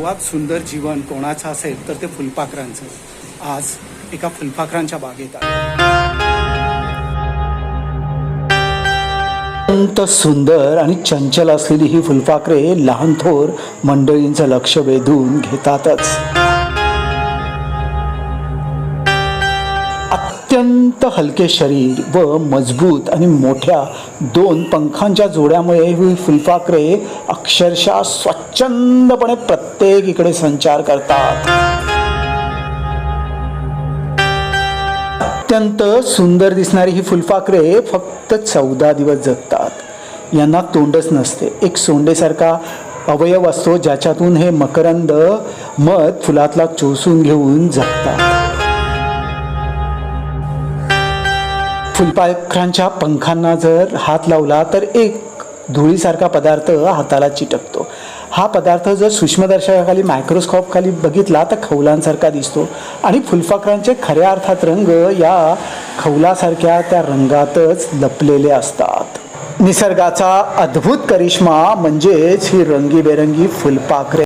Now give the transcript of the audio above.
सर्वात सुंदर जीवन कोणाचं असेल तर ते फुलपाखरांचं. आज एका फुलपाखरांच्या बागेत आहे अत्यंत सुंदर आणि चंचल असलेली ही फुलपाखरे लहान थोर मंडळींचं लक्ष वेधून घेतातच. अत्यंत हलके शरीर व मजबूत आणि मोठ्या दोन पंखांच्या जोड्यामुळे ही फुलपाखरे अक्षरशः स्वच्छंदपणे प्रत्येकीकडे संचार करतात. अत्यंत सुंदर दिसणारी ही फुलपाखरे फक्त चौदा दिवस जगतात. यांना तोंडच नसते. एक सोंडेसारखा अवयव असतो ज्याच्यातून हे मकरंद मध फुलातला चोसून घेऊन जगतात. फुलपाखरांच्या पंखांना जर हात लावला तर एक धुळीसारखा पदार्थ हाताला चिटकतो. हा पदार्थ जर सूक्ष्मदर्शकाखाली मायक्रोस्कोपखाली बघितला तर खवलांसारखा दिसतो. आणि फुलपाखरांचे खऱ्या अर्थात रंग या खवलासारख्या त्या रंगातच लपलेले असतात. निसर्गाचा अद्भुत करिश्मा म्हणजेच ही रंगीबेरंगी फुलपाखरे.